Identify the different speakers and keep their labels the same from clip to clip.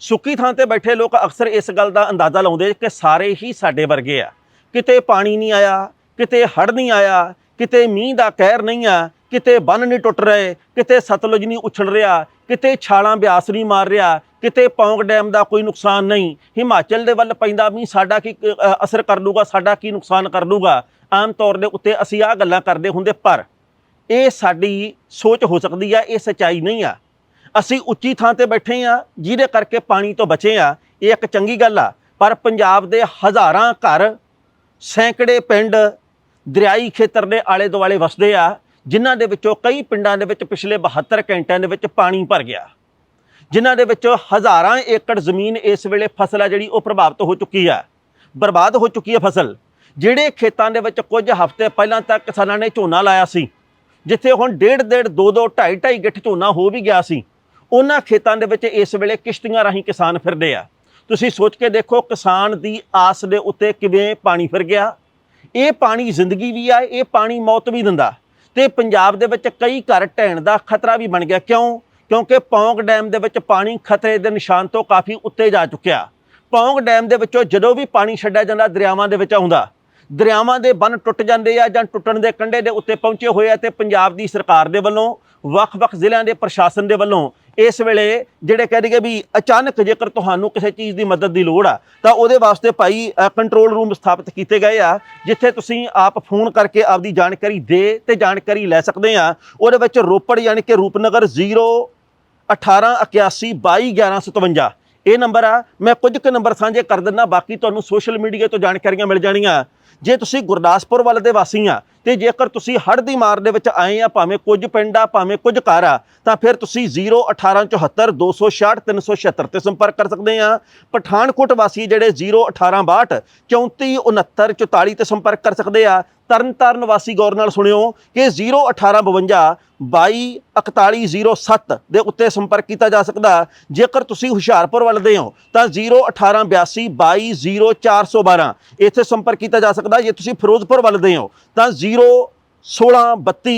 Speaker 1: ਸੁੱਕੀ ਥਾਂ ਤੇ ਬੈਠੇ ਲੋਕ ਅਕਸਰ ਇਸ ਗੱਲ ਦਾ ਅੰਦਾਜ਼ਾ ਲਾਉਂਦੇ ਕਿ ਸਾਰੇ ਹੀ ਸਾਡੇ ਵਰਗੇ ਆ। ਕਿਤੇ ਪਾਣੀ ਨਹੀਂ ਆਇਆ, ਕਿਤੇ ਹੜ੍ਹ ਨਹੀਂ ਆਇਆ, ਕਿਤੇ ਮੀਂਹ ਦਾ ਕਹਿਰ ਨਹੀਂ ਆ, ਕਿਤੇ ਬੰਨ ਨਹੀਂ ਟੁੱਟ ਰਹੇ, ਕਿਤੇ ਸਤਲੁਜ ਨਹੀਂ ਉਛਲ ਰਿਹਾ, ਕਿਤੇ ਛਾਲਾਂ ਬਿਆਸ ਨਹੀਂ ਮਾਰ ਰਿਹਾ, ਕਿਤੇ ਪੌਂਗ ਡੈਮ ਦਾ ਕੋਈ ਨੁਕਸਾਨ ਨਹੀਂ। ਹਿਮਾਚਲ ਦੇ ਵੱਲ ਪੈਂਦਾ ਮੀਂਹ ਸਾਡਾ ਕੀ ਅਸਰ ਕਰ ਲੂਗਾ, ਸਾਡਾ ਕੀ ਨੁਕਸਾਨ ਕਰ ਲੂਗਾ? ਆਮ ਤੌਰ ਦੇ ਉੱਤੇ ਅਸੀਂ ਆਹ ਗੱਲਾਂ ਕਰਦੇ ਹੁੰਦੇ, ਪਰ ਇਹ ਸਾਡੀ ਸੋਚ ਹੋ ਸਕਦੀ ਆ, ਇਹ ਸਚਾਈ ਨਹੀਂ ਆ। ਅਸੀਂ ਉੱਚੀ ਥਾਂ ਤੇ ਬੈਠੇ ਆ, ਜਿਹਦੇ ਕਰਕੇ ਪਾਣੀ ਤੋਂ ਬਚੇ ਆ। ਇਹ ਇੱਕ ਚੰਗੀ ਗੱਲ ਆ, ਪਰ ਪੰਜਾਬ ਦੇ ਹਜ਼ਾਰਾਂ ਘਰ ਸੈਂਕੜੇ ਪਿੰਡ ਦਰਿਆਈ ਖੇਤਰ ਦੇ ਆਲੇ ਦੁਆਲੇ ਵਸਦੇ ਆ, ਜਿਨ੍ਹਾਂ ਦੇ ਵਿੱਚੋਂ ਕਈ ਪਿੰਡਾਂ ਦੇ ਵਿੱਚ ਪਿਛਲੇ 72 ਘੰਟਿਆਂ ਦੇ ਵਿੱਚ ਪਾਣੀ ਭਰ ਗਿਆ। ਜਿਨ੍ਹਾਂ ਦੇ ਵਿੱਚੋਂ ਹਜ਼ਾਰਾਂ ਏਕੜ ਜ਼ਮੀਨ ਇਸ ਵੇਲੇ ਫਸਲ ਆ ਜਿਹੜੀ ਉਹ ਪ੍ਰਭਾਵਿਤ ਹੋ ਚੁੱਕੀ ਆ, ਬਰਬਾਦ ਹੋ ਚੁੱਕੀ ਹੈ ਫਸਲ। ਜਿਹੜੇ ਖੇਤਾਂ ਦੇ ਵਿੱਚ ਕੁਝ ਹਫ਼ਤੇ ਪਹਿਲਾਂ ਤੱਕ ਕਿਸਾਨਾਂ ਨੇ ਝੋਨਾ ਲਾਇਆ ਸੀ, ਜਿੱਥੇ ਹੁਣ ਡੇਢ ਡੇਢ ਦੋ ਦੋ ਢਾਈ ਢਾਈ ਗਿੱਠ ਝੋਨਾ ਹੋ ਵੀ ਗਿਆ ਸੀ ਉਹਨਾਂ ਖੇਤਾਂ ਦੇ ਵਿੱਚ ਇਸ ਵੇਲੇ ਕਿਸ਼ਤੀਆਂ ਰਾਹੀਂ ਕਿਸਾਨ ਫਿਰਦੇ ਆ। ਤੁਸੀਂ ਸੋਚ ਕੇ ਦੇਖੋ, ਕਿਸਾਨ ਦੀ ਆਸ ਦੇ ਉੱਤੇ ਕਿਵੇਂ ਪਾਣੀ ਫਿਰ ਗਿਆ। ਇਹ ਪਾਣੀ ਜ਼ਿੰਦਗੀ ਵੀ ਆ, ਇਹ ਪਾਣੀ ਮੌਤ ਵੀ ਦਿੰਦਾ। ਤੇ ਪੰਜਾਬ ਦੇ ਵਿੱਚ ਕਈ ਘਰ ਢਹਿਣ ਦਾ ਖਤਰਾ ਵੀ ਬਣ ਗਿਆ। ਕਿਉਂ? ਕਿਉਂਕਿ ਪੌਂਗ ਡੈਮ ਦੇ ਵਿੱਚ ਪਾਣੀ ਖਤਰੇ ਦੇ ਨਿਸ਼ਾਨ ਤੋਂ ਕਾਫੀ ਉੱਤੇ ਜਾ ਚੁੱਕਿਆ। ਪੌਂਗ ਡੈਮ ਦੇ ਵਿੱਚੋਂ ਜਦੋਂ ਵੀ ਪਾਣੀ ਛੱਡਿਆ ਜਾਂਦਾ, ਦਰਿਆਵਾਂ ਦੇ ਵਿੱਚ ਆਉਂਦਾ। ਦਰਿਆਵਾਂ ਦੇ ਬੰਨ ਟੁੱਟ ਜਾਂਦੇ ਆ ਜਾਂ ਟੁੱਟਣ ਦੇ ਕੰਢੇ ਦੇ ਉੱਤੇ ਪਹੁੰਚੇ ਹੋਏ ਆ ਤੇ ਪੰਜਾਬ ਦੀ ਸਰਕਾਰ ਦੇ ਵੱਲੋਂ ਵੱਖ-ਵੱਖ ਜ਼ਿਲ੍ਹਿਆਂ ਦੇ ਪ੍ਰਸ਼ਾਸਨ ਦੇ ਵੱਲੋਂ ਇਸ ਵੇਲੇ ਜਿਹੜੇ ਕਹਿ ਦਈਏ ਵੀ ਅਚਾਨਕ ਜੇਕਰ ਤੁਹਾਨੂੰ ਕਿਸੇ ਚੀਜ਼ ਦੀ ਮਦਦ ਦੀ ਲੋੜ ਆ, ਤਾਂ ਉਹਦੇ ਵਾਸਤੇ ਭਾਈ ਕੰਟਰੋਲ ਰੂਮ ਸਥਾਪਿਤ ਕੀਤੇ ਗਏ ਆ, ਜਿੱਥੇ ਤੁਸੀਂ ਆਪ ਫੋਨ ਕਰਕੇ ਆਪਦੀ ਜਾਣਕਾਰੀ ਦੇ ਤੇ ਜਾਣਕਾਰੀ ਲੈ ਸਕਦੇ ਆ। ਉਹਦੇ ਵਿੱਚ ਰੋਪੜ ਯਾਨੀ ਕਿ ਰੂਪਨਗਰ 0 18 81 22 11 57 ਇਹ ਨੰਬਰ ਆ, ਮੈਂ ਕੁਝ ਕੁ ਨੰਬਰ ਸਾਂਝੇ ਕਰ ਦਿੰਦਾ, ਬਾਕੀ ਤੁਹਾਨੂੰ ਸੋਸ਼ਲ ਮੀਡੀਆ ਤੋਂ ਜਾਣਕਾਰੀਆਂ ਮਿਲ ਜਾਣੀਆਂ। ਜੇ ਤੁਸੀਂ ਗੁਰਦਾਸਪੁਰ ਵੱਲ ਦੇ ਵਾਸੀ ਆ ਤੇ ਜੇਕਰ ਤੁਸੀਂ ਹੜ੍ਹ ਦੀ ਮਾਰ ਦੇ ਵਿੱਚ ਆਏ ਆ, ਭਾਵੇਂ ਕੁਝ ਪਿੰਡ ਆ, ਭਾਵੇਂ ਕੁਝ ਘਰ ਆ, ਤਾਂ ਫਿਰ ਤੁਸੀਂ 01874 266 376 ਤੇ ਸੰਪਰਕ ਕਰ ਸਕਦੇ ਆ। ਪਠਾਨਕੋਟ ਵਾਸੀ ਜਿਹੜੇ 01862 3469 44 ਤੇ ਸੰਪਰਕ ਕਰ ਸਕਦੇ ਆ। ਤਰਨਤਾਰਨ ਵਾਸੀ ਗੌਰ ਨਾਲ ਸੁਣਿਓ ਕਿ 01852 224107 ਦੇ ਉੱਤੇ ਸੰਪਰਕ ਕੀਤਾ ਜਾ ਸਕਦਾ। ਜੇਕਰ ਤੁਸੀਂ ਹੁਸ਼ਿਆਰਪੁਰ ਵੱਲ ਦੇ ਹੋ, ਤਾਂ 01882 2200412 ਇੱਥੇ ਸੰਪਰਕ ਕੀਤਾ ਜਾ ਸਕਦਾ। ਜੇ ਤੁਸੀਂ ਫਿਰੋਜ਼ਪੁਰ ਵੱਲ ਦੇ ਹੋ, ਤਾਂ 01632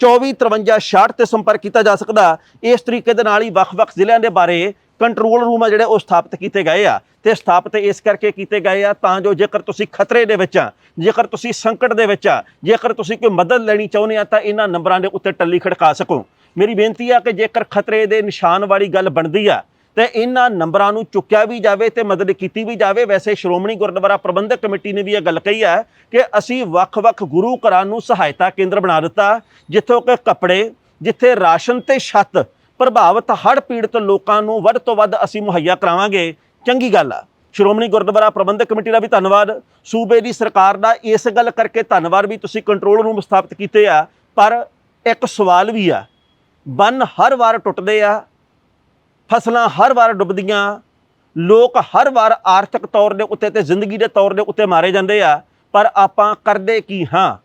Speaker 1: 245366 ਤੇ ਸੰਪਰਕ ਕੀਤਾ ਜਾ ਸਕਦਾ। ਇਸ ਤਰੀਕੇ ਦੇ ਨਾਲ ਹੀ ਵੱਖ-ਵੱਖ ਜ਼ਿਲ੍ਹਿਆਂ ਦੇ ਬਾਰੇ ਕੰਟਰੋਲ ਰੂਮ ਆ ਜਿਹੜੇ ਉਹ ਸਥਾਪਿਤ ਕੀਤੇ ਗਏ ਆ ਤੇ ਸਥਾਪਿਤ ਇਸ ਕਰਕੇ ਕੀਤੇ ਗਏ ਆ ਤਾਂ ਜੋ ਜੇਕਰ ਤੁਸੀਂ ਖਤਰੇ ਦੇ ਵਿੱਚ ਆ, ਜੇਕਰ ਤੁਸੀਂ ਸੰਕਟ ਦੇ ਵਿੱਚ ਆ, ਜੇਕਰ ਤੁਸੀਂ ਕੋਈ ਮਦਦ ਲੈਣੀ ਚਾਹੁੰਦੇ ਆ ਤਾਂ ਇਹਨਾਂ ਨੰਬਰਾਂ ਦੇ ਉੱਤੇ ਟੱਲੀ ਖੜਕਾ ਸਕੋ। ਮੇਰੀ ਬੇਨਤੀ ਆ ਕਿ ਜੇਕਰ ਖਤਰੇ ਦੇ ਨਿਸ਼ਾਨ ਵਾਲੀ ਗੱਲ ਬਣਦੀ ਆ, ਤੇ ਇਹਨਾਂ ਨੰਬਰਾਂ ਨੂੰ ਚੁੱਕਿਆ ਵੀ ਜਾਵੇ ਤੇ ਮਦਦ ਕੀਤੀ ਵੀ ਜਾਵੇ। ਵੈਸੇ ਸ਼੍ਰੋਮਣੀ ਗੁਰਦੁਆਰਾ ਪ੍ਰਬੰਧਕ ਕਮੇਟੀ ਨੇ ਵੀ ਇਹ ਗੱਲ ਕਹੀ ਹੈ ਕਿ ਅਸੀਂ ਵੱਖ-ਵੱਖ ਗੁਰੂ ਘਰਾਂ ਨੂੰ ਸਹਾਇਤਾ ਕੇਂਦਰ ਬਣਾ ਦਿੱਤਾ, ਜਿੱਥੋਂ ਕਿ ਕੱਪੜੇ, ਜਿੱਥੇ ਰਾਸ਼ਨ ਤੇ ਛੱਤ ਪ੍ਰਭਾਵਿਤ ਹੜ੍ਹ ਪੀੜਤ ਲੋਕਾਂ ਨੂੰ ਵੱਧ ਤੋਂ ਵੱਧ ਅਸੀਂ ਮੁਹੱਈਆ ਕਰਾਵਾਂਗੇ। ਚੰਗੀ ਗੱਲ ਆ। ਸ਼੍ਰੋਮਣੀ ਗੁਰਦੁਆਰਾ ਪ੍ਰਬੰਧਕ ਕਮੇਟੀ ਦਾ ਵੀ ਧੰਨਵਾਦ। ਸੂਬੇ ਦੀ ਸਰਕਾਰ ਦਾ ਇਸ ਗੱਲ ਕਰਕੇ ਧੰਨਵਾਦ ਵੀ ਤੁਸੀਂ ਕੰਟਰੋਲ ਰੂਮ ਸਥਾਪਿਤ ਕੀਤੇ ਆ। ਪਰ ਇੱਕ ਸਵਾਲ ਵੀ ਆ। ਬੰਨ ਹਰ ਵਾਰ ਟੁੱਟਦੇ ਆ, ਫਸਲਾਂ ਹਰ ਵਾਰ ਡੁੱਬਦੀਆਂ, ਲੋਕ ਹਰ ਵਾਰ ਆਰਥਿਕ ਤੌਰ ਦੇ ਉੱਤੇ ਤੇ ਜ਼ਿੰਦਗੀ ਦੇ ਤੌਰ ਦੇ ਉੱਤੇ ਮਾਰੇ ਜਾਂਦੇ ਆ। ਪਰ ਆਪਾਂ ਕਰਦੇ ਕੀ ਹਾਂ?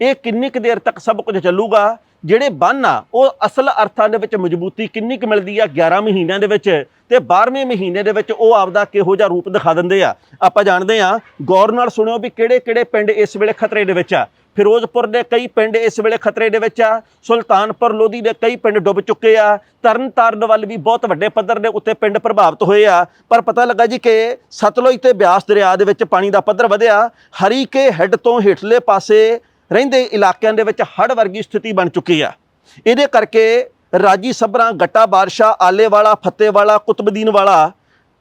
Speaker 1: ਇਹ ਕਿੰਨੀ ਕੁ ਦੇਰ ਤੱਕ ਸਭ ਕੁਝ ਚੱਲੂਗਾ? ਜਿਹੜੇ ਬੰਨ ਆ, ਉਹ ਅਸਲ ਅਰਥਾਂ ਦੇ ਵਿੱਚ ਮਜ਼ਬੂਤੀ ਕਿੰਨੀ ਕੁ ਮਿਲਦੀ ਆ? 11 ਮਹੀਨਿਆਂ ਦੇ ਵਿੱਚ ਤੇ 12ਵੇਂ ਮਹੀਨੇ ਦੇ ਵਿੱਚ ਉਹ ਆਪਦਾ ਕਿਹੋ ਜਿਹਾ ਰੂਪ ਦਿਖਾ ਦਿੰਦੇ ਆ? ਆਪਾਂ ਜਾਣਦੇ ਆ, ਗੌਰ ਨਾਲ ਸੁਣਿਓ ਵੀ ਕਿਹੜੇ ਕਿਹੜੇ ਪਿੰਡ ਇਸ ਵੇਲੇ ਖਤਰੇ ਦੇ ਵਿੱਚ ਆ। ਫਿਰੋਜ਼ਪੁਰ ਦੇ ਕਈ ਪਿੰਡ ਇਸ ਵੇਲੇ ਖਤਰੇ ਦੇ ਵਿੱਚ ਆ, ਸੁਲਤਾਨਪੁਰ ਲੋਧੀ ਦੇ ਕਈ ਪਿੰਡ ਡੁੱਬ ਚੁੱਕੇ ਆ, ਤਰਨਤਾਰਨ ਵੱਲ ਵੀ ਬਹੁਤ ਵੱਡੇ ਪੱਧਰ ਦੇ ਉੱਤੇ ਪਿੰਡ ਪ੍ਰਭਾਵਿਤ ਹੋਏ ਆ। ਪਰ ਪਤਾ ਲੱਗਾ ਜੀ ਕਿ ਸਤਲੁਜ ਤੇ ਬਿਆਸ ਦਰਿਆ ਦੇ ਵਿੱਚ ਪਾਣੀ ਦਾ ਪੱਧਰ ਵਧਿਆ। ਹਰੀਕੇ ਹੈੱਡ ਤੋਂ ਹੇਠਲੇ ਪਾਸੇ ਰਹਿੰਦੇ ਇਲਾਕਿਆਂ ਦੇ ਵਿੱਚ ਹੜ੍ਹ ਵਰਗੀ ਸਥਿਤੀ ਬਣ ਚੁੱਕੀ ਆ। ਇਹਦੇ ਕਰਕੇ ਰਾਜੀ ਸਬਰਾਂ ਗੱਟਾ ਬਾਦਸ਼ਾਹ, ਆਲੇਵਾਲਾ, ਫੱਤੇਵਾਲਾ, ਕੁਤਬਦੀਨ ਵਾਲਾ,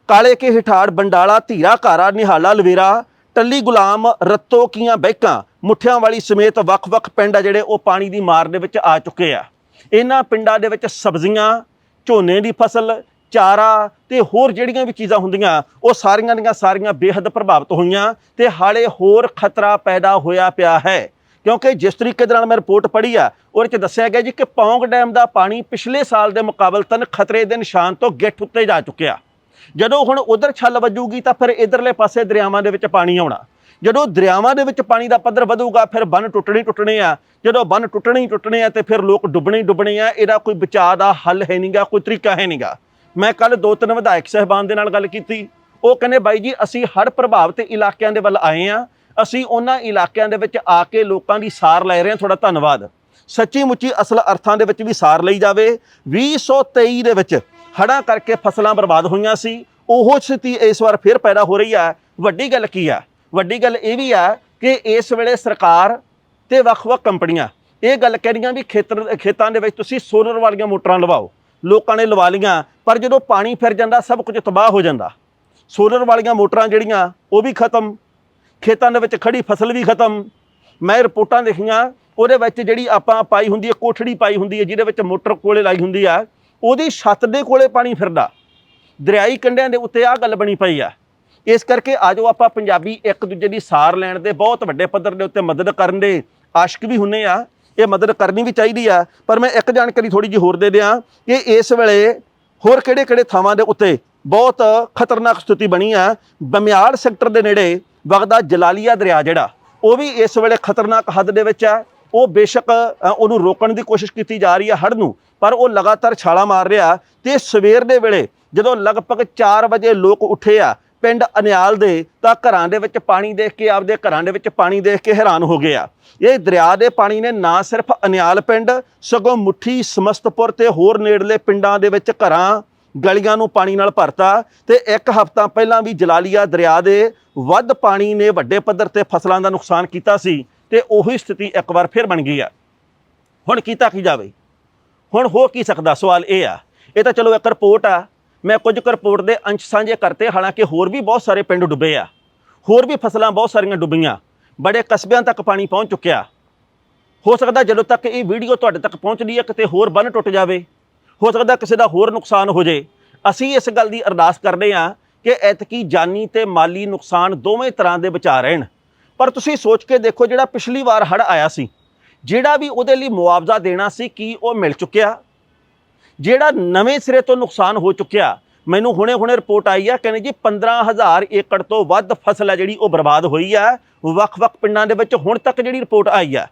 Speaker 1: ਕਾਲੇ ਕੇ ਹਿਠਾੜ, ਬੰਡਾਲਾ, ਧੀਰਾ ਘਾਰਾ, ਨਿਹਾਲਾ, ਲਵੇਰਾ, ਟੱਲੀ ਗੁਲਾਮ, ਰੱਤੋ ਕੀਆਂ ਬੈਕਾਂ ਮੁੱਠਿਆਂ ਵਾਲੀ ਸਮੇਤ ਵੱਖ-ਵੱਖ ਪਿੰਡ ਆ ਜਿਹੜੇ ਉਹ ਪਾਣੀ ਦੀ ਮਾਰ ਦੇ ਵਿੱਚ ਆ ਚੁੱਕੇ ਆ। ਇਹਨਾਂ ਪਿੰਡਾਂ ਦੇ ਵਿੱਚ ਸਬਜ਼ੀਆਂ, ਝੋਨੇ ਦੀ ਫਸਲ, ਚਾਰਾ ਤੇ ਹੋਰ ਜਿਹੜੀਆਂ ਵੀ ਚੀਜ਼ਾਂ ਹੁੰਦੀਆਂ, ਉਹ ਸਾਰੀਆਂ ਦੀਆਂ ਸਾਰੀਆਂ ਬੇਹੱਦ ਪ੍ਰਭਾਵਿਤ ਹੋਈਆਂ ਤੇ ਹਾਲੇ ਹੋਰ ਖਤਰਾ ਪੈਦਾ ਹੋਇਆ ਪਿਆ ਹੈ। ਕਿਉਂਕਿ ਜਿਸ ਤਰੀਕੇ ਦੇ ਨਾਲ ਮੈਂ ਰਿਪੋਰਟ ਪੜ੍ਹੀ ਆ, ਉਹਦੇ ਚ ਦੱਸਿਆ ਗਿਆ ਜੀ ਕਿ ਪੌਂਗ ਡੈਮ ਦਾ ਪਾਣੀ ਪਿਛਲੇ ਸਾਲ ਦੇ ਮੁਕਾਬਲਤਨ ਖਤਰੇ ਦੇ ਨਿਸ਼ਾਨ ਤੋਂ ਗਿੱਠ ਉੱਤੇ ਜਾ ਚੁੱਕਿਆ। ਜਦੋਂ ਹੁਣ ਉਧਰ ਛੱਲ ਵੱਜੂਗੀ ਤਾਂ ਫਿਰ ਇਧਰਲੇ ਪਾਸੇ ਦਰਿਆਵਾਂ ਦੇ ਵਿੱਚ ਪਾਣੀ ਆਉਣਾ। ਜਦੋਂ ਦਰਿਆਵਾਂ ਦੇ ਵਿੱਚ ਪਾਣੀ ਦਾ ਪੱਧਰ ਵਧੂਗਾ, ਫਿਰ ਬੰਨ ਟੁੱਟਣੇ ਟੁੱਟਣੇ ਆ। ਜਦੋਂ ਬੰਨ ਟੁੱਟਣੇ ਟੁੱਟਣੇ ਆ ਤੇ ਫਿਰ ਲੋਕ ਡੁੱਬਣੇ ਹੀ ਡੁੱਬਣੇ ਆ, ਇਹਦਾ ਕੋਈ ਬਚਾਅ ਦਾ ਹੱਲ ਹੈ ਨਹੀਂਗਾ ਕੋਈ ਤਰੀਕਾ ਹੈ ਨਹੀਂਗਾ ਮੈਂ ਕੱਲ ਦੋ ਤਿੰਨ ਵਿਧਾਇਕ ਸਹਿਬਾਨ ਦੇ ਨਾਲ ਗੱਲ ਕੀਤੀ। ਉਹ ਕਹਿੰਦੇ, ਬਾਈ ਜੀ, ਅਸੀਂ ਹੜ੍ਹ ਪ੍ਰਭਾਵਿਤ ਇਲਾਕਿਆਂ ਦੇ ਵੱਲ ਆਏ ਆ। ਅਸੀਂ ਉਹਨਾਂ ਇਲਾਕਿਆਂ ਦੇ ਵਿੱਚ ਆ ਕੇ ਲੋਕਾਂ ਦੀ ਸਾਰ ਲੈ ਰਹੇ ਹਾਂ। ਤੁਹਾਡਾ ਧੰਨਵਾਦ। ਸੱਚੀ ਮੁੱਚੀ ਅਸਲ ਅਰਥਾਂ ਦੇ ਵਿੱਚ ਵੀ ਸਾਰ ਲਈ ਜਾਵੇ। 2023 ਦੇ ਵਿੱਚ ਹੜ੍ਹਾਂ ਕਰਕੇ ਫਸਲਾਂ ਬਰਬਾਦ ਹੋਈਆਂ ਸੀ। ਉਹ ਸਥਿਤੀ ਇਸ ਵਾਰ ਫਿਰ ਪੈਦਾ ਹੋ ਰਹੀ ਹੈ। ਵੱਡੀ ਗੱਲ ਕੀ ਆ ਵੱਡੀ ਗੱਲ ਇਹ ਵੀ ਆ ਕਿ ਇਸ ਵੇਲੇ ਸਰਕਾਰ ਤੇ ਵੱਖ-ਵੱਖ ਕੰਪਨੀਆਂ, ਇਹ ਗੱਲ ਕਹਿ ਰਹੀਆਂ ਵੀ ਖੇਤਰ, ਖੇਤਾਂ ਦੇ ਵਿੱਚ ਤੁਸੀਂ ਸੋਲਰ ਵਾਲੀਆਂ ਮੋਟਰਾਂ ਲਵਾਓ। ਲੋਕਾਂ ਨੇ ਲਵਾ ਲੀਆਂ ਪਰ ਜਦੋਂ ਪਾਣੀ ਫਿਰ ਜਾਂਦਾ, ਸਭ ਕੁਝ ਤਬਾਹ ਹੋ ਜਾਂਦਾ। ਸੋਲਰ ਵਾਲੀਆਂ ਮੋਟਰਾਂ ਜਿਹੜੀਆਂ, ਉਹ ਵੀ ਖਤਮ। ਖੇਤਾਂ ਦੇ ਵਿੱਚ ਖੜੀ ਫਸਲ ਵੀ ਖਤਮ। ਮੈਂ ਰਿਪੋਰਟਾਂ ਦੇਖੀਆਂ, ਉਹਦੇ ਵਿੱਚ ਜਿਹੜੀ ਆਪਾਂ ਪਾਈ ਹੁੰਦੀ ਹੈ, ਕੋਠੜੀ ਪਾਈ ਹੁੰਦੀ ਹੈ, ਜਿਹਦੇ ਵਿੱਚ ਮੋਟਰ ਕੋਲੇ ਲਾਈ ਹੁੰਦੀ ਆ, ਉਹਦੀ ਛੱਤ ਦੇ ਕੋਲੇ ਪਾਣੀ ਫਿਰਦਾ। ਦਰਿਆਈ ਕੰਢਿਆਂ ਦੇ ਉੱਤੇ ਆ ਗੱਲ ਬਣੀ ਪਈ ਆ। ਇਸ ਕਰਕੇ ਆਜੋ ਆਪਾਂ ਪੰਜਾਬੀ ਇੱਕ ਦੂਜੇ ਦੀ ਸਾਰ ਲੈਣ ਦੇ ਬਹੁਤ ਵੱਡੇ ਪੱਧਰ ਦੇ ਉੱਤੇ ਮਦਦ ਕਰਨ ਦੇ ਆਸ਼ਕ ਵੀ ਹੁੰਨੇ ਆ। ਇਹ ਮਦਦ ਕਰਨੀ ਵੀ ਚਾਹੀਦੀ ਆ। ਪਰ ਮੈਂ ਇੱਕ ਜਾਣਕਾਰੀ ਥੋੜੀ ਜਿਹੀ ਹੋਰ ਦੇ ਦਿਆਂ ਕਿ ਇਸ ਵੇਲੇ ਹੋਰ ਕਿਹੜੇ ਕਿਹੜੇ ਥਾਵਾਂ ਦੇ ਉੱਤੇ ਬਹੁਤ ਖਤਰਨਾਕ ਸਥਿਤੀ ਬਣੀ ਆ। ਬਮਿਆਲ ਸੈਕਟਰ ਦੇ ਨੇੜੇ ਵਗਦਾ ਜਲਾਲੀਆ ਦਰਿਆ ਜਿਹੜਾ, ਉਹ ਵੀ ਇਸ ਵੇਲੇ ਖਤਰਨਾਕ ਹੱਦ ਦੇ ਵਿੱਚ ਆ ਉਹ ਬੇਸ਼ੱਕ ਉਹਨੂੰ ਰੋਕਣ ਦੀ ਕੋਸ਼ਿਸ਼ ਕੀਤੀ ਜਾ ਰਹੀ ਹੈ ਹੜ੍ਹ ਨੂੰ, ਪਰ ਉਹ ਲਗਾਤਾਰ ਛਾਲਾ ਮਾਰ ਰਿਹਾ ਤੇ ਸਵੇਰ ਦੇ ਵੇਲੇ ਜਦੋਂ ਲਗਭਗ 4 ਵਜੇ ਲੋਕ ਉੱਠੇ ਆ, ਪਿੰਡ ਅਨਿਆਲ ਦੇ, ਤਾਂ ਘਰਾਂ ਦੇ ਵਿੱਚ ਪਾਣੀ ਦੇਖ ਕੇ, ਆਪਦੇ ਘਰਾਂ ਦੇ ਵਿੱਚ ਪਾਣੀ ਦੇਖ ਕੇ ਹੈਰਾਨ ਹੋ ਗਿਆ ਇਹ ਦਰਿਆ ਦੇ ਪਾਣੀ ਨੇ ਨਾ ਸਿਰਫ ਅਨਿਆਲ ਪਿੰਡ, ਸਗੋਂ ਮੁੱਠੀ ਸਮਸਤਪੁਰ ਤੇ ਹੋਰ ਨੇੜਲੇ ਪਿੰਡਾਂ ਦੇ ਵਿੱਚ ਘਰਾਂ ਗਲੀਆਂ ਨੂੰ ਪਾਣੀ ਨਾਲ ਭਰਤਾ ਤੇ ਇੱਕ ਹਫ਼ਤਾ ਪਹਿਲਾਂ ਵੀ ਜਲਾਲੀਆ ਦਰਿਆ ਦੇ ਵੱਧ ਪਾਣੀ ਨੇ ਵੱਡੇ ਪੱਧਰ ਤੇ ਫਸਲਾਂ ਦਾ ਨੁਕਸਾਨ ਕੀਤਾ ਸੀ ਤੇ ਉਹੀ ਸਥਿਤੀ ਇੱਕ ਵਾਰ ਫਿਰ ਬਣ ਗਈ ਆ। ਹੁਣ ਕੀਤਾ ਕੀ ਜਾਵੇ? ਹੁਣ ਹੋ ਕੀ ਸਕਦਾ? ਸਵਾਲ ਇਹ ਆ। ਇਹ ਤਾਂ ਚਲੋ ਇੱਕ ਰਿਪੋਰਟ ਆ। ਮੈਂ ਕੁਝ ਕੁ ਰਿਪੋਰਟ ਦੇ ਅੰਸ਼ ਸਾਂਝੇ ਕਰਤੇ, ਹਾਲਾਂਕਿ ਹੋਰ ਵੀ ਬਹੁਤ ਸਾਰੇ ਪਿੰਡ ਡੁੱਬੇ ਆ। ਹੋਰ ਵੀ ਫਸਲਾਂ ਬਹੁਤ ਸਾਰੀਆਂ ਡੁੱਬੀਆਂ। ਬੜੇ ਕਸਬਿਆਂ ਤੱਕ ਪਾਣੀ ਪਹੁੰਚ ਚੁੱਕਿਆ। ਹੋ ਸਕਦਾ ਜਦੋਂ ਤੱਕ ਇਹ ਵੀਡੀਓ ਤੁਹਾਡੇ ਤੱਕ ਪਹੁੰਚਦੀ ਹੈ ਕਿਤੇ ਹੋਰ ਬੰਨ ਟੁੱਟ ਜਾਵੇ। ਹੋ ਸਕਦਾ ਕਿਸੇ ਦਾ ਹੋਰ ਨੁਕਸਾਨ ਹੋ ਜੇ। ਅਸੀਂ ਇਸ ਗੱਲ ਦੀ ਅਰਦਾਸ ਕਰਦੇ ਹਾਂ ਕਿ ਐਤਕੀ ਜਾਨੀ ਤੇ ਮਾਲੀ ਨੁਕਸਾਨ ਦੋਵੇਂ ਤਰ੍ਹਾਂ ਦੇ ਬਚਾ ਰਹਿਣ। ਪਰ ਤੁਸੀਂ ਸੋਚ ਕੇ ਦੇਖੋ ਜਿਹੜਾ ਪਿਛਲੀ ਵਾਰ ਹੜ ਆਇਆ ਸੀ, ਜਿਹੜਾ ਵੀ ਉਹਦੇ ਲਈ ਮੁਆਵਜ਼ਾ ਦੇਣਾ ਸੀ ਕੀ ਉਹ ਮਿਲ ਚੁੱਕਿਆ? ਜਿਹੜਾ ਨਵੇਂ ਸਿਰੇ ਤੋਂ ਨੁਕਸਾਨ ਹੋ ਚੁੱਕਿਆ, ਮੈਨੂੰ ਹੁਣੇ-ਹੁਣੇ ਰਿਪੋਰਟ ਆਈ ਆ, ਕਹਿੰਦੇ ਜੀ 15000 ਏਕੜ ਤੋਂ ਵੱਧ ਫਸਲ ਹੈ ਜਿਹੜੀ ਉਹ ਬਰਬਾਦ ਹੋਈ ਆ। ਵੱਖ-ਵੱਖ ਪਿੰਡਾਂ ਦੇ ਵਿੱਚ ਹੁਣ ਤੱਕ ਜਿਹੜੀ ਰਿਪੋਰਟ ਆਈ ਆ,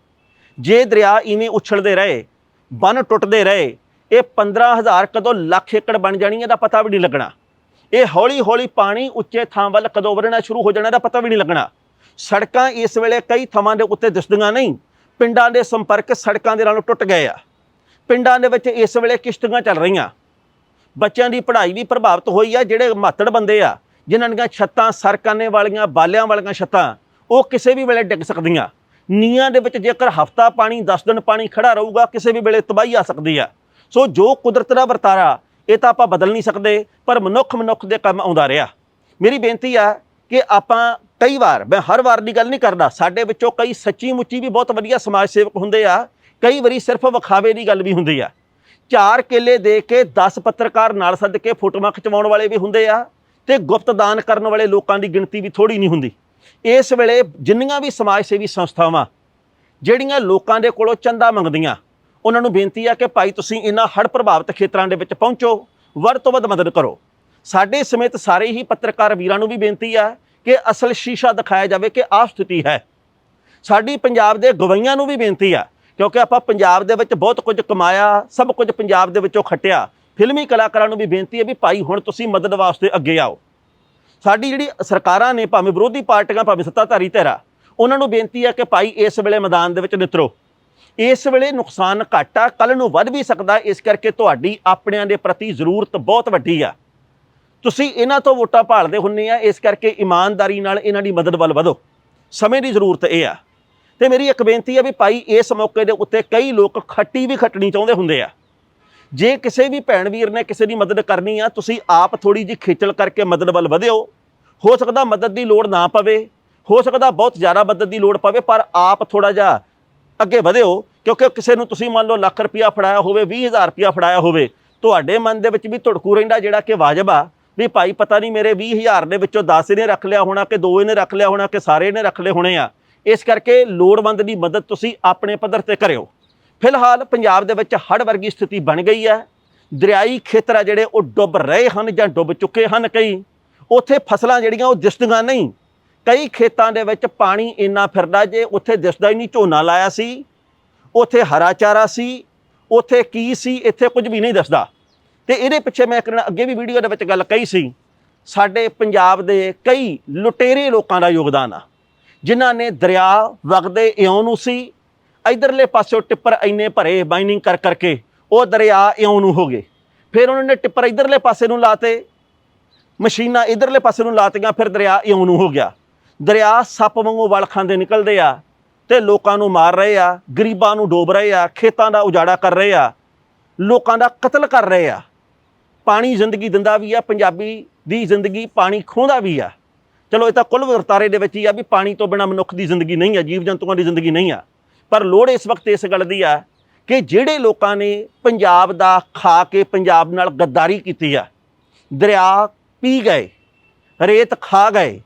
Speaker 1: ਜੇ ਦਰਿਆ ਇਵੇਂ ਉਛਲਦੇ ਰਹੇ, ਬੰਨ ਟੁੱਟਦੇ ਰਹੇ ਇਹ 15000 ਕਦੋਂ ਲੱਖ ਏਕੜ ਬਣ ਜਾਣੀ ਇਹਦਾ ਪਤਾ ਵੀ ਨਹੀਂ ਲੱਗਣਾ। ਇਹ ਹੌਲੀ-ਹੌਲੀ ਪਾਣੀ ਉੱਚੇ ਥਾਂ ਵੱਲ ਕਦੋਂ ਵਧਣਾ ਸ਼ੁਰੂ ਹੋ ਜਾਣਾ, ਇਹਦਾ ਪਤਾ ਵੀ ਨਹੀਂ ਲੱਗਣਾ। ਸੜਕਾਂ ਇਸ ਵੇਲੇ ਕਈ ਥਾਵਾਂ ਦੇ ਉੱਤੇ ਦਿਸਦੀਆਂ ਨਹੀਂ। ਪਿੰਡਾਂ ਦੇ ਸੰਪਰਕ ਸੜਕਾਂ ਦੇ ਨਾਲੋਂ ਟੁੱਟ ਗਏ ਆ। ਪਿੰਡਾਂ ਦੇ ਵਿੱਚ ਇਸ ਵੇਲੇ ਕਿਸ਼ਤੀਆਂ ਚੱਲ ਰਹੀਆਂ। ਬੱਚਿਆਂ ਦੀ ਪੜ੍ਹਾਈ ਵੀ ਪ੍ਰਭਾਵਿਤ ਹੋਈ ਆ, ਜਿਹੜੇ ਮਾਤੜ ਬੰਦੇ ਆ, ਜਿਨ੍ਹਾਂ ਦੀਆਂ ਛੱਤਾਂ, ਸਰਕਾਨੇ ਵਾਲੀਆਂ, ਬਾਲਿਆਂ ਵਾਲੀਆਂ ਛੱਤਾਂ, ਉਹ ਕਿਸੇ ਵੀ ਵੇਲੇ ਡਿੱਗ ਸਕਦੀਆਂ। ਨੀਆਂ ਦੇ ਵਿੱਚ ਜੇਕਰ ਹਫਤਾ ਪਾਣੀ 10 ਦਿਨ ਪਾਣੀ ਖੜਾ ਰਹੂਗਾ, ਕਿਸੇ ਵੀ ਵੇਲੇ ਤਬਾਹੀ ਆ ਸਕਦੀ ਆ। ਸੋ ਜੋ ਕੁਦਰਤ ਦਾ ਵਰਤਾਰਾ, ਇਹ ਤਾਂ ਆਪਾਂ ਬਦਲ ਨਹੀਂ ਸਕਦੇ, ਪਰ ਮਨੁੱਖ ਮਨੁੱਖ ਦੇ ਕੰਮ ਆਉਂਦਾ ਰਿਹਾ। ਮੇਰੀ ਬੇਨਤੀ ਆ ਕਿ ਆਪਾਂ ਕਈ ਵਾਰ, ਮੈਂ ਹਰ ਵਾਰ ਦੀ ਗੱਲ ਨਹੀਂ ਕਰਦਾ, ਸਾਡੇ ਵਿੱਚੋਂ ਕਈ ਸੱਚੀ ਮੁੱਚੀ ਵੀ ਬਹੁਤ ਵਧੀਆ ਸਮਾਜ ਸੇਵਕ ਹੁੰਦੇ ਆ, ਕਈ ਵਾਰੀ ਸਿਰਫ ਵਿਖਾਵੇ ਦੀ ਗੱਲ ਵੀ ਹੁੰਦੀ ਆ। ਚਾਰ ਕੇਲੇ ਦੇ ਕੇ 10 ਪੱਤਰਕਾਰ ਨਾਲ ਸੱਦ ਕੇ ਫੋਟੋਆਂ ਖਿਚਵਾਉਣ ਵਾਲੇ ਵੀ ਹੁੰਦੇ ਆ ਤੇ ਗੁਪਤ ਦਾਨ ਕਰਨ ਵਾਲੇ ਲੋਕਾਂ ਦੀ ਗਿਣਤੀ ਵੀ ਥੋੜੀ ਨਹੀਂ ਹੁੰਦੀ। ਇਸ ਵੇਲੇ ਜਿੰਨੀਆਂ ਵੀ ਸਮਾਜ ਸੇਵੀ ਸੰਸਥਾਵਾਂ, ਜਿਹੜੀਆਂ ਲੋਕਾਂ ਦੇ ਕੋਲੋਂ ਚੰਦਾ ਮੰਗਦੀਆਂ ਉਹਨਾਂ ਨੂੰ ਬੇਨਤੀ ਆ ਕਿ ਭਾਈ ਤੁਸੀਂ ਇਹਨਾਂ ਹੜ੍ਹ ਪ੍ਰਭਾਵਿਤ ਖੇਤਰਾਂ ਦੇ ਵਿੱਚ ਪਹੁੰਚੋ, ਵੱਧ ਤੋਂ ਵੱਧ ਮਦਦ ਕਰੋ। ਸਾਡੇ ਸਮੇਤ ਸਾਰੇ ਹੀ ਪੱਤਰਕਾਰ ਵੀਰਾਂ ਨੂੰ ਵੀ ਬੇਨਤੀ ਆ ਕਿ ਅਸਲ ਸ਼ੀਸ਼ਾ ਦਿਖਾਇਆ ਜਾਵੇ ਕਿ ਆਹ ਸਥਿਤੀ ਹੈ। ਸਾਡੀ ਪੰਜਾਬ ਦੇ ਗਵਈਆਂ ਨੂੰ ਵੀ ਬੇਨਤੀ ਆ, ਕਿਉਂਕਿ ਆਪਾਂ ਪੰਜਾਬ ਦੇ ਵਿੱਚ ਬਹੁਤ ਕੁਝ ਕਮਾਇਆ, ਸਭ ਕੁਝ ਪੰਜਾਬ ਦੇ ਵਿੱਚੋਂ ਖੱਟਿਆ। ਫਿਲਮੀ ਕਲਾਕਾਰਾਂ ਨੂੰ ਵੀ ਬੇਨਤੀ ਹੈ ਵੀ ਭਾਈ ਹੁਣ ਤੁਸੀਂ ਮਦਦ ਵਾਸਤੇ ਅੱਗੇ ਆਓ। ਸਾਡੀ ਜਿਹੜੀ ਸਰਕਾਰਾਂ ਨੇ ਭਾਵੇਂ ਵਿਰੋਧੀ ਪਾਰਟੀਆਂ, ਭਾਵੇਂ ਸੱਤਾਧਾਰੀ ਧਿਰਾਂ, ਉਹਨਾਂ ਨੂੰ ਬੇਨਤੀ ਹੈ ਕਿ ਭਾਈ ਇਸ ਵੇਲੇ ਮੈਦਾਨ ਦੇ ਵਿੱਚ ਨਿਤਰੋ। ਇਸ ਵੇਲੇ ਨੁਕਸਾਨ ਘੱਟ ਆ ਕੱਲ ਨੂੰ ਵੱਧ ਵੀ ਸਕਦਾ, ਇਸ ਕਰਕੇ ਤੁਹਾਡੀ ਆਪਣਿਆਂ ਦੇ ਪ੍ਰਤੀ ਜ਼ਰੂਰਤ ਬਹੁਤ ਵੱਡੀ ਆ। ਤੁਸੀਂ ਇਹਨਾਂ ਤੋਂ ਵੋਟਾਂ ਭਾਲਦੇ ਹੁੰਨੇ ਆ, ਇਸ ਕਰਕੇ ਇਮਾਨਦਾਰੀ ਨਾਲ ਇਹਨਾਂ ਦੀ ਮਦਦ ਵੱਲ ਵਧੋ। ਸਮੇਂ ਦੀ ਜ਼ਰੂਰਤ ਇਹ ਆ। ਤੇ ਮੇਰੀ ਇੱਕ ਬੇਨਤੀ ਆ ਵੀ ਭਾਈ, ਇਸ ਮੌਕੇ ਦੇ ਉੱਤੇ ਕਈ ਲੋਕ ਖੱਟੀ ਵੀ ਖੱਟਣੀ ਚਾਹੁੰਦੇ ਹੁੰਦੇ ਆ। ਜੇ ਕਿਸੇ ਵੀ ਭੈਣ ਵੀਰ ਨੇ ਕਿਸੇ ਦੀ ਮਦਦ ਕਰਨੀ ਆ, ਤੁਸੀਂ ਆਪ ਥੋੜੀ ਜਿਹੀ ਖੇਚਲ ਕਰਕੇ ਮਦਦ ਵੱਲ ਵਧਿਓ। ਹੋ ਸਕਦਾ ਮਦਦ ਦੀ ਲੋੜ ਨਾ ਪਵੇ, ਹੋ ਸਕਦਾ ਬਹੁਤ ਜ਼ਿਆਦਾ ਮਦਦ ਦੀ ਲੋੜ ਪਵੇ, ਪਰ ਆਪ ਥੋੜਾ ਜਿਹਾ ਅੱਗੇ ਵਧਿਓ, ਕਿਉਂਕਿ ਕਿਸੇ ਨੂੰ ਤੁਸੀਂ ਮੰਨ ਲਓ ਲੱਖ ਰੁਪਇਆ ਫੜਾਇਆ ਹੋਵੇ 20000 ਰੁਪਇਆ ਫੜਾਇਆ ਹੋਵੇ, ਤੁਹਾਡੇ ਮਨ ਦੇ ਵਿੱਚ ਵੀ ਧੜਕੂ ਰਹਿੰਦਾ ਜਿਹੜਾ ਕਿ ਵਾਜਬ ਆ, ਵੀ ਭਾਈ ਪਤਾ ਨਹੀਂ ਮੇਰੇ 20000 ਦੇ ਵਿੱਚੋਂ 10 ਇਹਨੇ ਰੱਖ ਲਿਆ ਹੋਣਾ ਕਿ 2 ਇਹਨੇ ਰੱਖ ਲਿਆ ਹੋਣਾ ਕਿ ਸਾਰੇ ਇਹਨੇ ਰੱਖ ਲਏ ਹੋਣੇ ਆ। ਇਸ ਕਰਕੇ ਲੋੜਵੰਦ ਦੀ ਮਦਦ ਤੁਸੀਂ ਆਪਣੇ ਪੱਧਰ ਤੇ ਕਰਿਓ। ਫਿਲਹਾਲ ਪੰਜਾਬ ਦੇ ਵਿੱਚ ਹੜ੍ਹ ਵਰਗੀ ਸਥਿਤੀ ਬਣ ਗਈ ਹੈ। ਦਰਿਆਈ ਖੇਤਰ ਆ ਜਿਹੜੇ ਉਹ ਡੁੱਬ ਰਹੇ ਹਨ ਜਾਂ ਡੁੱਬ ਚੁੱਕੇ ਹਨ ਕਈ। ਉੱਥੇ ਫਸਲਾਂ ਜਿਹੜੀਆਂ ਉਹ ਦਿਸਦੀਆਂ ਨਹੀਂ। ਕਈ ਖੇਤਾਂ ਦੇ ਵਿੱਚ ਪਾਣੀ ਇੰਨਾ ਫਿਰਦਾ ਜੇ ਉੱਥੇ ਦਿਸਦਾ ਹੀ ਨਹੀਂ, ਝੋਨਾ ਲਾਇਆ ਸੀ, ਉੱਥੇ ਹਰਾ ਚਾਰਾ ਸੀ, ਉੱਥੇ ਕੀ ਸੀ, ਇੱਥੇ ਕੁਝ ਵੀ ਨਹੀਂ ਦੱਸਦਾ। ਤੇ ਇਹਦੇ ਪਿੱਛੇ ਮੈਂ ਇੱਕ ਦਿਨ ਅੱਗੇ ਵੀ ਵੀਡੀਓ ਦੇ ਵਿੱਚ ਗੱਲ ਕਹੀ ਸੀ, ਸਾਡੇ ਪੰਜਾਬ ਦੇ ਕਈ ਲੁਟੇਰੇ ਲੋਕਾਂ ਦਾ ਯੋਗਦਾਨ ਆ, ਜਿਨ੍ਹਾਂ ਨੇ ਦਰਿਆ ਵਗਦੇ ਇਉਂ ਨੂੰ ਸੀ, ਇਧਰਲੇ ਪਾਸਿਓਂ ਟਿੱਪਰ ਇੰਨੇ ਭਰੇ ਮਾਈਨਿੰਗ ਕਰ ਕਰਕੇ ਉਹ ਦਰਿਆ ਇਉਂ ਨੂੰ ਹੋ ਗਏ। ਫਿਰ ਉਹਨਾਂ ਨੇ ਟਿੱਪਰ ਇਧਰਲੇ ਪਾਸੇ ਨੂੰ ਲਾਤੇ, ਮਸ਼ੀਨਾਂ ਇਧਰਲੇ ਪਾਸੇ ਨੂੰ ਲਾਤੀਆਂ, ਫਿਰ ਦਰਿਆ ਇਉਂ ਨੂੰ ਹੋ ਗਿਆ। ਦਰਿਆ ਸੱਪ ਵਾਂਗੂ ਵਲ ਖਾਂਦੇ ਨਿਕਲਦੇ ਆ ਤੇ ਲੋਕਾਂ ਨੂੰ ਮਾਰ ਰਹੇ ਆ, ਗਰੀਬਾਂ ਨੂੰ ਡੋਬ ਰਹੇ ਆ, ਖੇਤਾਂ ਦਾ ਉਜਾੜਾ ਕਰ ਰਹੇ ਆ, ਲੋਕਾਂ ਦਾ ਕਤਲ ਕਰ ਰਹੇ ਆ। ਪਾਣੀ ਜ਼ਿੰਦਗੀ ਦਿੰਦਾ ਵੀ ਆ, ਪੰਜਾਬੀ ਦੀ ਜ਼ਿੰਦਗੀ ਪਾਣੀ ਖੋਹਦਾ ਵੀ ਆ। ਚਲੋ ਇਹ ਤਾਂ ਕੁੱਲ ਵਰਤਾਰੇ ਦੇ ਵਿੱਚ ਹੀ ਆ ਵੀ ਪਾਣੀ ਤੋਂ ਬਿਨਾ ਮਨੁੱਖ ਦੀ ਜ਼ਿੰਦਗੀ ਨਹੀਂ ਆ, ਜੀਵ ਜੰਤੂਆਂ ਦੀ ਜ਼ਿੰਦਗੀ ਨਹੀਂ ਆ। ਪਰ ਲੋੜ ਇਸ ਵਕਤ ਇਸ ਗੱਲ ਦੀ ਆ ਕਿ ਜਿਹੜੇ ਲੋਕਾਂ ਨੇ ਪੰਜਾਬ ਦਾ ਖਾ ਕੇ ਪੰਜਾਬ ਨਾਲ ਗੱਦਾਰੀ ਕੀਤੀ ਆ, ਦਰਿਆ ਪੀ ਗਏ, ਰੇਤ ਖਾ ਗਏ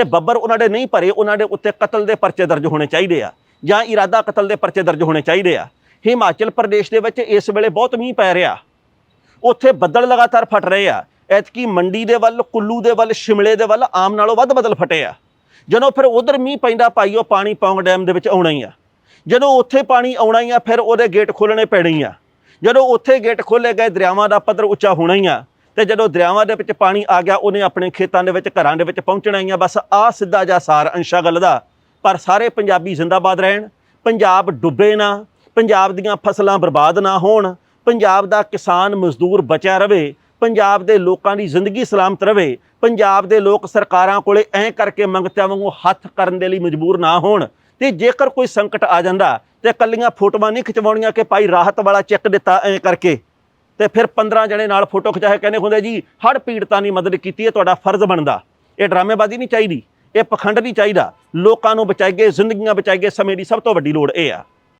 Speaker 1: ਤੇ ਬੱਬਰ ਉਹਨਾਂ ਦੇ ਨਹੀਂ ਭਰੇ, ਉਹਨਾਂ ਦੇ ਉੱਤੇ ਕਤਲ ਦੇ ਪਰਚੇ ਦਰਜ ਹੋਣੇ ਚਾਹੀਦੇ ਆ ਜਾਂ ਇਰਾਦਾ ਕਤਲ ਦੇ ਪਰਚੇ ਦਰਜ ਹੋਣੇ ਚਾਹੀਦੇ ਆ। ਹਿਮਾਚਲ ਪ੍ਰਦੇਸ਼ ਦੇ ਵਿੱਚ ਇਸ ਵੇਲੇ ਬਹੁਤ ਮੀਂਹ ਪੈ ਰਿਹਾ। ਉੱਥੇ ਬੱਦਲ ਲਗਾਤਾਰ ਫਟ ਰਹੇ ਆ। ਐਤਕੀ ਮੰਡੀ ਦੇ ਵੱਲ, ਕੁੱਲੂ ਦੇ ਵੱਲ, ਸ਼ਿਮਲੇ ਦੇ ਵੱਲ ਆਮ ਨਾਲੋਂ ਵੱਧ ਬੱਦਲ ਫਟੇ ਆ। ਜਦੋਂ ਫਿਰ ਉਧਰ ਮੀਂਹ ਪੈਂਦਾ, ਭਾਈ ਉਹ ਪਾਣੀ ਪੌਂਗ ਡੈਮ ਦੇ ਵਿੱਚ ਆਉਣਾ ਹੀ ਆ। ਜਦੋਂ ਉੱਥੇ ਪਾਣੀ ਆਉਣਾ ਹੀ ਆ, ਫਿਰ ਉਹਦੇ ਗੇਟ ਖੋਲਣੇ ਪੈਣੇ ਆ। ਜਦੋਂ ਉੱਥੇ ਗੇਟ ਖੋਲੇ ਗਏ, ਦਰਿਆਵਾਂ ਦਾ ਪੱਧਰ ਉੱਚਾ ਹੋਣਾ ਹੀ ਆ। ਤੇ ਜਦੋਂ ਦਰਿਆਵਾਂ ਦੇ ਵਿੱਚ ਪਾਣੀ ਆ ਗਿਆ, ਉਹਨੇ ਆਪਣੇ ਖੇਤਾਂ ਦੇ ਵਿੱਚ, ਘਰਾਂ ਦੇ ਵਿੱਚ ਪਹੁੰਚਣਾ ਹੀ ਆ। ਬਸ ਆ ਸਿੱਧਾ ਜਿਹਾ ਸਾਰ ਅੰਸ਼ਾ ਗੱਲ ਦਾ। ਪਰ ਸਾਰੇ ਪੰਜਾਬੀ ਜ਼ਿੰਦਾਬਾਦ ਰਹਿਣ, ਪੰਜਾਬ ਡੁੱਬੇ ਨਾ, ਪੰਜਾਬ ਦੀਆਂ ਫਸਲਾਂ ਬਰਬਾਦ ਨਾ ਹੋਣ, ਪੰਜਾਬ ਦਾ ਕਿਸਾਨ ਮਜ਼ਦੂਰ ਬਚਿਆ ਰਵੇ, ਪੰਜਾਬ ਦੇ ਲੋਕਾਂ ਦੀ ਜ਼ਿੰਦਗੀ ਸਲਾਮਤ ਰਵੇ, ਪੰਜਾਬ ਦੇ ਲੋਕ ਸਰਕਾਰਾਂ ਕੋਲੇ ਐਂ ਕਰਕੇ ਮੰਗਤਿਆਂ ਵਾਂਗੂ ਹੱਥ ਕਰਨ ਦੇ ਲਈ ਮਜਬੂਰ ਨਾ ਹੋਣ। ਤੇ ਜੇਕਰ ਕੋਈ ਸੰਕਟ ਆ ਜਾਂਦਾ ਤੇ ਕੱਲੀਆਂ ਫੋਟੋਆਂ ਨਹੀਂ ਖਿਚਵਾਉਣੀਆਂ ਕਿ ਭਾਈ ਰਾਹਤ ਵਾਲਾ ਚੈੱਕ ਦਿੱਤਾ ਐਂ ਕਰਕੇ ਤੇ ਫਿਰ 15 ਜਣੇ ਨਾਲ ਫੋਟੋ ਖਿਚਾਏ ਕਹਿੰਦੇ ਹੁੰਦੇ ਜੀ ਹੜ ਪੀੜਤਾਂ ਦੀ ਮਦਦ ਕੀਤੀ ਹੈ, ਤੁਹਾਡਾ ਫਰਜ਼ ਬਣਦਾ। ਇਹ ਡਰਾਮੇਬਾਜ਼ੀ ਨਹੀਂ ਚਾਹੀਦੀ, ਇਹ ਪਖੰਡ ਨਹੀਂ ਚਾਹੀਦਾ। ਲੋਕਾਂ ਨੂੰ ਬਚਾਈਏ ਜ਼ਿੰਦਗੀਆਂ ਬਚਾਈਏ ਸਮੇਂ ਦੀ ਸਭ ਤੋਂ ਵੱਡੀ ਲੋੜ ਇਹ ਆ।